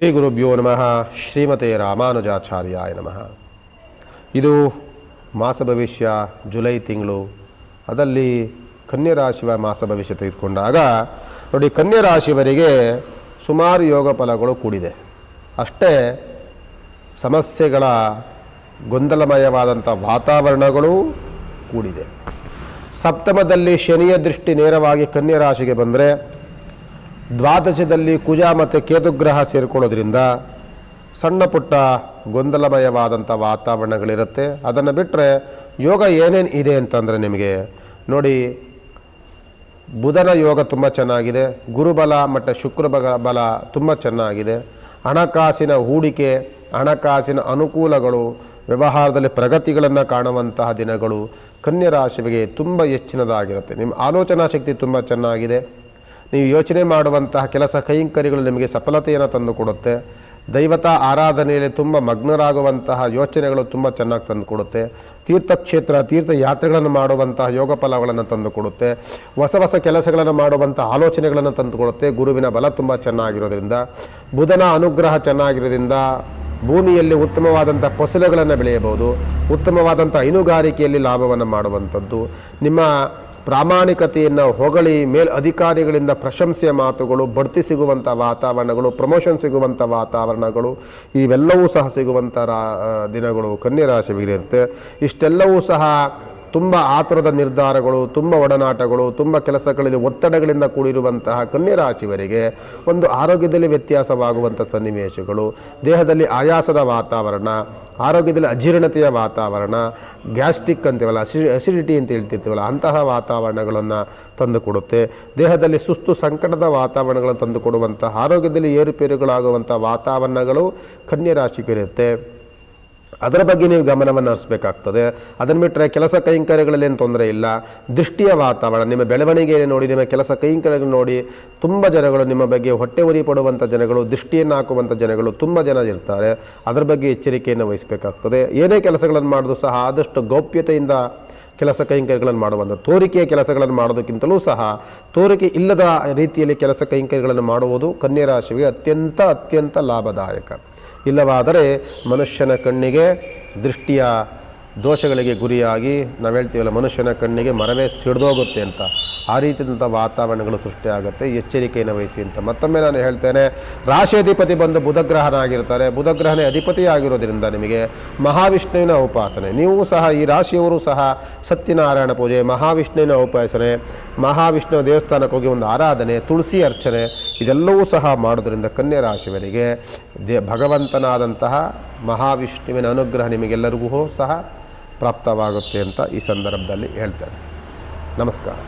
ಶ್ರೀ ಗುರುಭ್ಯೋ ನಮಃ. ಶ್ರೀಮತೆ ರಾಮಾನುಜಾಚಾರ್ಯಾಯ ನಮಃ. ಇದು ಮಾಸ ಭವಿಷ್ಯ, ಜುಲೈ ತಿಂಗಳು. ಅದರಲ್ಲಿ ಕನ್ಯಾ ರಾಶಿಯ ಮಾಸ ಭವಿಷ್ಯ ತೆಗೆದುಕೊಂಡಾಗ, ನೋಡಿ, ಕನ್ಯಾ ರಾಶಿಯವರಿಗೆ ಸುಮಾರು ಯೋಗ ಫಲಗಳು ಕೂಡಿದೆ. ಅಷ್ಟೇ ಸಮಸ್ಯೆಗಳ ಗೊಂದಲಮಯವಾದಂಥ ವಾತಾವರಣಗಳು ಕೂಡಿದೆ. ಸಪ್ತಮದಲ್ಲಿ ಶನಿಯ ದೃಷ್ಟಿ ನೇರವಾಗಿ ಕನ್ಯಾ ರಾಶಿಗೆ ಬಂದರೆ ದ್ವಾದಶದಲ್ಲಿ ಕುಜ ಮತ್ತು ಕೇತುಗ್ರಹ ಸೇರಿಕೊಳ್ಳೋದ್ರಿಂದ ಸಣ್ಣ ಪುಟ್ಟ ಗೊಂದಲಮಯವಾದಂಥ ವಾತಾವರಣಗಳಿರುತ್ತೆ. ಅದನ್ನು ಬಿಟ್ಟರೆ ಯೋಗ ಏನೇನು ಇದೆ ಅಂತಂದರೆ ನಿಮಗೆ ನೋಡಿ, ಬುಧನ ಯೋಗ ತುಂಬ ಚೆನ್ನಾಗಿದೆ, ಗುರುಬಲ ಮತ್ತು ಶುಕ್ರ ಬಲ ತುಂಬ ಚೆನ್ನಾಗಿದೆ. ಹಣಕಾಸಿನ ಹೂಡಿಕೆ, ಹಣಕಾಸಿನ ಅನುಕೂಲಗಳು, ವ್ಯವಹಾರದಲ್ಲಿ ಪ್ರಗತಿಗಳನ್ನು ಕಾಣುವಂತಹ ದಿನಗಳು ಕನ್ಯರಾಶಿಗೆ ತುಂಬ ಹೆಚ್ಚಿನದಾಗಿರುತ್ತೆ. ನಿಮ್ಮ ಆಲೋಚನಾ ಶಕ್ತಿ ತುಂಬ ಚೆನ್ನಾಗಿದೆ. ನೀವು ಯೋಚನೆ ಮಾಡುವಂತಹ ಕೆಲಸ ಕೈಂಕರ್ಯಗಳು ನಿಮಗೆ ಸಫಲತೆಯನ್ನು ತಂದುಕೊಡುತ್ತೆ. ದೈವತಾ ಆರಾಧನೆಯಲ್ಲಿ ತುಂಬ ಮಗ್ನರಾಗುವಂತಹ ಯೋಚನೆಗಳು ತುಂಬ ಚೆನ್ನಾಗಿ ತಂದುಕೊಡುತ್ತೆ. ತೀರ್ಥಕ್ಷೇತ್ರ, ತೀರ್ಥಯಾತ್ರೆಗಳನ್ನು ಮಾಡುವಂತಹ ಯೋಗ ಫಲಗಳನ್ನು ತಂದುಕೊಡುತ್ತೆ. ಹೊಸ ಹೊಸ ಕೆಲಸಗಳನ್ನು ಮಾಡುವಂಥ ಆಲೋಚನೆಗಳನ್ನು ತಂದುಕೊಡುತ್ತೆ. ಗುರುವಿನ ಬಲ ತುಂಬ ಚೆನ್ನಾಗಿರೋದ್ರಿಂದ, ಬುಧನ ಅನುಗ್ರಹ ಚೆನ್ನಾಗಿರೋದ್ರಿಂದ ಭೂಮಿಯಲ್ಲಿ ಉತ್ತಮವಾದಂಥ ಫಸಲುಗಳನ್ನು ಬೆಳೆಯಬಹುದು. ಉತ್ತಮವಾದಂಥ ಹೈನುಗಾರಿಕೆಯಲ್ಲಿ ಲಾಭವನ್ನು ಮಾಡುವಂಥದ್ದು. ನಿಮ್ಮ ಪ್ರಾಮಾಣಿಕತೆಯನ್ನು ಹೊಗಳಿ ಮೇಲ್ ಅಧಿಕಾರಿಗಳಿಂದ ಪ್ರಶಂಸೆಯ ಮಾತುಗಳು, ಬಡ್ತಿ ಸಿಗುವಂಥ ವಾತಾವರಣಗಳು ಪ್ರಮೋಷನ್ ಸಿಗುವಂಥ ವಾತಾವರಣಗಳು, ಇವೆಲ್ಲವೂ ಸಹ ಸಿಗುವಂಥ ರಾ ದಿನಗಳು ಕನ್ಯರಾಶಿಗಿರುತ್ತೆ ಇಷ್ಟೆಲ್ಲವೂ ಸಹ ತುಂಬ ಆತುರದ ನಿರ್ಧಾರಗಳು, ತುಂಬ ಒಡನಾಟಗಳು, ತುಂಬ ಕೆಲಸಗಳಲ್ಲಿ ಒತ್ತಡಗಳಿಂದ ಕೂಡಿರುವಂತಹ ಕನ್ಯರಾಶಿವರಿಗೆ ಒಂದು ಆರೋಗ್ಯದಲ್ಲಿ ವ್ಯತ್ಯಾಸವಾಗುವಂಥ ಸನ್ನಿವೇಶಗಳು, ದೇಹದಲ್ಲಿ ಆಯಾಸದ ವಾತಾವರಣ ಆರೋಗ್ಯದಲ್ಲಿ ಅಜೀರ್ಣತೆಯ ವಾತಾವರಣ, ಗ್ಯಾಸ್ಟ್ರಿಕ್ ಅಂತೀವಲ್ಲ, ಅಸಿ, ಅಸಿಡಿಟಿ ಅಂತ ಹೇಳ್ತಿರ್ತೀವಲ್ಲ, ಅಂತಹ ವಾತಾವರಣಗಳನ್ನು ತಂದುಕೊಡುತ್ತೆ. ದೇಹದಲ್ಲಿ ಸುಸ್ತು ಸಂಕಟದ ವಾತಾವರಣಗಳನ್ನು ತಂದುಕೊಡುವಂಥ ಆರೋಗ್ಯದಲ್ಲಿ ಏರುಪೇರುಗಳಾಗುವಂಥ ವಾತಾವರಣಗಳು ಕನ್ಯಾ ರಾಶಿಗಿರುತ್ತೆ ಅದರ ಬಗ್ಗೆ ನೀವು ಗಮನವನ್ನು ಹರಿಸಬೇಕಾಗ್ತದೆ. ಅದನ್ನು ಬಿಟ್ಟರೆ ಕೆಲಸ ಕೈಂಕರ್ಯಗಳಲ್ಲಿ ಏನು ತೊಂದರೆ ಇಲ್ಲ. ದೃಷ್ಟಿಯ ವಾತಾವರಣ, ನಿಮ್ಮ ಬೆಳವಣಿಗೆಯನ್ನು ನೋಡಿ, ನಿಮ್ಮ ಕೆಲಸ ಕೈಂಕರ್ಯಗಳು ನೋಡಿ, ತುಂಬ ಜನಗಳು ನಿಮ್ಮ ಬಗ್ಗೆ ಹೊಟ್ಟೆ ಉರಿ ಪಡುವಂಥ ಜನಗಳು, ದೃಷ್ಟಿಯನ್ನು ಹಾಕುವಂಥ ಜನಗಳು ತುಂಬ ಜನ ಇರ್ತಾರೆ. ಅದರ ಬಗ್ಗೆ ಎಚ್ಚರಿಕೆಯನ್ನು ವಹಿಸಬೇಕಾಗ್ತದೆ. ಏನೇ ಕೆಲಸಗಳನ್ನು ಮಾಡೋದು ಸಹ ಆದಷ್ಟು ಗೌಪ್ಯತೆಯಿಂದ ಕೆಲಸ ಕೈಂಕರ್ಯಗಳನ್ನು ಮಾಡುವಂಥ, ತೋರಿಕೆಯ ಕೆಲಸಗಳನ್ನು ಮಾಡೋದಕ್ಕಿಂತಲೂ ಸಹ ತೋರಿಕೆ ಇಲ್ಲದ ರೀತಿಯಲ್ಲಿ ಕೆಲಸ ಕೈಂಕರ್ಯಗಳನ್ನು ಮಾಡುವುದು ಕನ್ಯರಾಶಿಗೆ ಅತ್ಯಂತ ಅತ್ಯಂತ ಲಾಭದಾಯಕ. ಇಲ್ಲವಾದರೆ ಮನುಷ್ಯನ ಕಣ್ಣಿಗೆ ದೃಷ್ಟಿಯ ದೋಷಗಳಿಗೆ ಗುರಿಯಾಗಿ ನಾವು ಹೇಳ್ತೀವಲ್ಲ ಮನುಷ್ಯನ ಕಣ್ಣಿಗೆ ಮರವೇ ಸಿಡಿದೋಗುತ್ತೆ ಅಂತ. ಆ ರೀತಿಯಾದಂಥ ವಾತಾವರಣಗಳು ಸೃಷ್ಟಿಯಾಗುತ್ತೆ ಎಚ್ಚರಿಕೆಯನ್ನು ವಹಿಸಿ ಅಂತ ಮತ್ತೊಮ್ಮೆ ನಾನು ಹೇಳ್ತೇನೆ ರಾಶಿ ಅಧಿಪತಿ ಬಂದು ಬುಧಗ್ರಹನಾಗಿರ್ತಾರೆ. ಬುಧಗ್ರಹನೇ ಅಧಿಪತಿ ಆಗಿರೋದ್ರಿಂದ ನಿಮಗೆ ಮಹಾವಿಷ್ಣುವಿನ ಉಪಾಸನೆ, ನೀವು ಸಹ ಈ ರಾಶಿಯವರು ಸಹ ಸತ್ಯನಾರಾಯಣ ಪೂಜೆ, ಮಹಾವಿಷ್ಣುವಿನ ಉಪಾಸನೆ, ಮಹಾವಿಷ್ಣು ದೇವಸ್ಥಾನಕ್ಕೆ ಹೋಗಿ ಒಂದು ಆರಾಧನೆ, ತುಳಸಿ ಅರ್ಚನೆ, ಇದೆಲ್ಲವೂ ಸಹ ಮಾಡೋದ್ರಿಂದ ಕನ್ಯಾ ರಾಶಿಯವರಿಗೆ ದೇ, ಭಗವಂತನಾದಂತಹ ಮಹಾವಿಷ್ಣುವಿನ ಅನುಗ್ರಹ ನಿಮಗೆಲ್ಲರಿಗೂ ಸಹ ಪ್ರಾಪ್ತವಾಗುತ್ತೆ ಅಂತ ಈ ಸಂದರ್ಭದಲ್ಲಿ ಹೇಳ್ತೇನೆ. ನಮಸ್ಕಾರ.